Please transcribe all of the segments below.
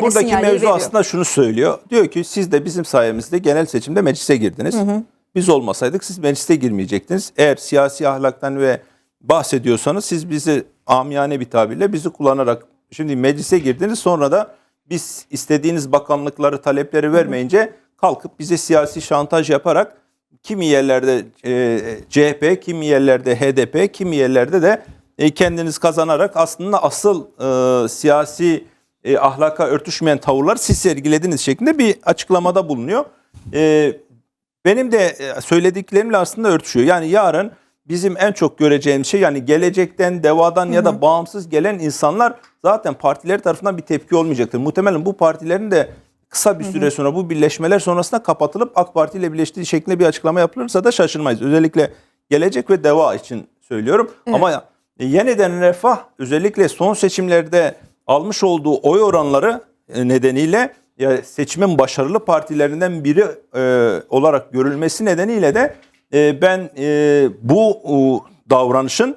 Buradaki mevzu veriyor. aslında şunu söylüyor. Diyor ki siz de bizim sayemizde genel seçimde meclise girdiniz. Biz olmasaydık siz meclise girmeyecektiniz. Eğer siyasi ahlaktan ve bahsediyorsanız siz bizi amiyane bir tabirle bizi kullanarak şimdi meclise girdiniz sonra da biz istediğiniz bakanlıkları talepleri vermeyince kalkıp bize siyasi şantaj yaparak kimi yerlerde e, CHP, kimi yerlerde HDP, kimi yerlerde de e, kendiniz kazanarak aslında asıl e, siyasi e, ahlaka örtüşmeyen tavırlar siz sergilediniz şeklinde bir açıklamada bulunuyor. E, benim de e, söylediklerimle aslında örtüşüyor. Yani yarın bizim en çok göreceğimiz şey yani gelecekten, devadan ya da bağımsız gelen insanlar zaten partiler tarafından bir tepki olmayacaktır. Muhtemelen bu partilerin de kısa bir süre sonra bu birleşmeler sonrasında kapatılıp AK Parti ile birleştiği şeklinde bir açıklama yapılırsa da şaşırmayız. Özellikle gelecek ve deva için söylüyorum. Ama e, yeniden refah özellikle son seçimlerde almış olduğu oy oranları e, nedeniyle ya seçimin başarılı partilerinden biri e, olarak görülmesi nedeniyle de e, ben e, bu e, davranışın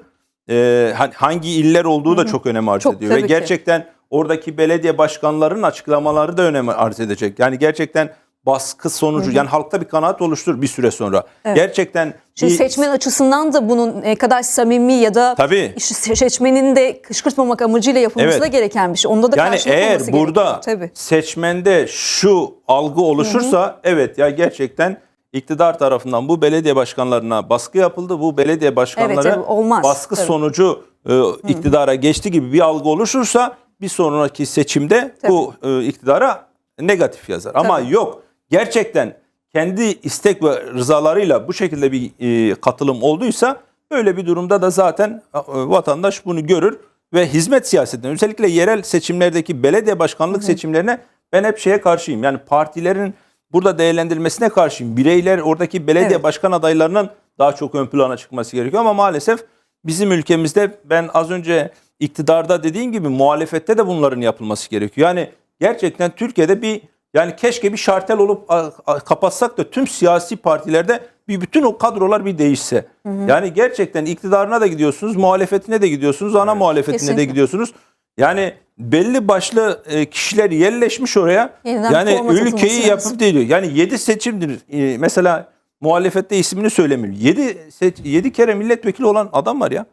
e, hangi iller olduğu da çok önem arz Çok, ediyor. Ve tabii ki. gerçekten oradaki belediye başkanlarının açıklamaları da önem arz edecek. Yani gerçekten baskı sonucu yani halkta bir kanaat oluşturur bir süre sonra. Gerçekten Şimdi bir- seçmen açısından da bunun ne kadar samimi ya da Tabii. seçmenin de kışkırtmamak amacıyla yapılması Evet. da gereken bir şey. Onda da Yani eğer burada. Tabii. seçmende şu algı oluşursa evet ya gerçekten iktidar tarafından bu belediye başkanlarına baskı yapıldı. Bu belediye başkanları evet, olmaz. baskı Tabii. sonucu e, iktidara geçti gibi bir algı oluşursa bir sonraki seçimde bu e, iktidara negatif yazar. Ama Tabii. yok gerçekten kendi istek ve rızalarıyla bu şekilde bir e, katılım olduysa böyle bir durumda da zaten e, vatandaş bunu görür ve hizmet siyasetine özellikle yerel seçimlerdeki belediye başkanlık seçimlerine ben hep şeye karşıyım. Yani partilerin burada değerlendirilmesine karşıyım. Bireyler oradaki belediye Evet. başkan adaylarının daha çok ön plana çıkması gerekiyor ama maalesef bizim ülkemizde ben az önce iktidarda dediğim gibi muhalefette de bunların yapılması gerekiyor. Yani gerçekten Türkiye'de bir yani keşke bir şartel olup kapatsak da tüm siyasi partilerde bir bütün o kadrolar bir değişse. Yani gerçekten iktidarına da gidiyorsunuz, muhalefetine de gidiyorsunuz, ana muhalefetine Kesinlikle. de gidiyorsunuz. Yani belli başlı e, kişiler yerleşmiş oraya. Yeniden yani ülkeyi yapıp diyor. Yani 7 seçimdir. E, mesela muhalefette ismini söylemiyor. 7 7 kere milletvekili olan adam var ya.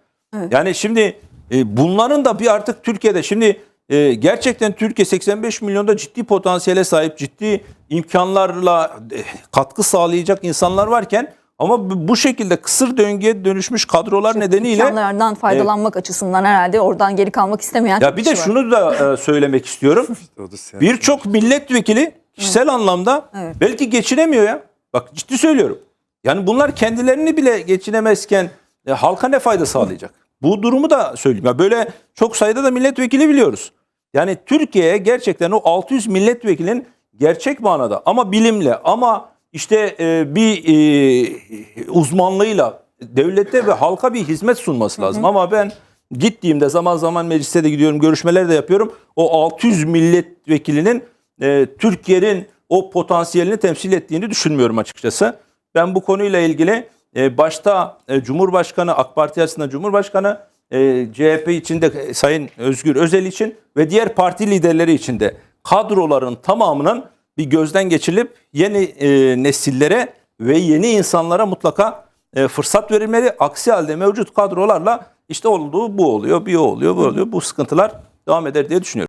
Yani şimdi e, bunların da bir artık Türkiye'de şimdi e, gerçekten Türkiye 85 milyonda ciddi potansiyele sahip, ciddi imkanlarla e, katkı sağlayacak insanlar varken ama bu- şekilde kısır döngüye dönüşmüş kadrolar nedeniyle İmkanlardan faydalanmak açısından herhalde oradan geri kalmak istemeyen ya bir de var. şunu da e, söylemek istiyorum. Birçok milletvekili kişisel anlamda Evet. belki geçinemiyor ya. Bak ciddi söylüyorum. Yani bunlar kendilerini bile geçinemezken e, halka ne fayda sağlayacak? Bu durumu da söyleyeyim. Ya böyle çok sayıda da milletvekili biliyoruz. Yani Türkiye'ye gerçekten o 600 milletvekilinin gerçek manada ama bilimle ama işte e, bir e, uzmanlığıyla devlete ve halka bir hizmet sunması lazım. Ama ben gittiğimde zaman zaman mecliste de gidiyorum, görüşmeler de yapıyorum. O 600 milletvekilinin e, Türkiye'nin o potansiyelini temsil ettiğini düşünmüyorum açıkçası. Ben bu konuyla ilgili e, başta e, Cumhurbaşkanı, AK Parti açısından Cumhurbaşkanı, e, CHP içinde e, Sayın Özgür Özel için ve diğer parti liderleri için de kadroların tamamının bir gözden geçirilip yeni e, nesillere ve yeni insanlara mutlaka e, fırsat verilmeli. Aksi halde mevcut kadrolarla işte olduğu bu oluyor, bir o oluyor, bu oluyor. Bu sıkıntılar devam eder diye düşünüyorum.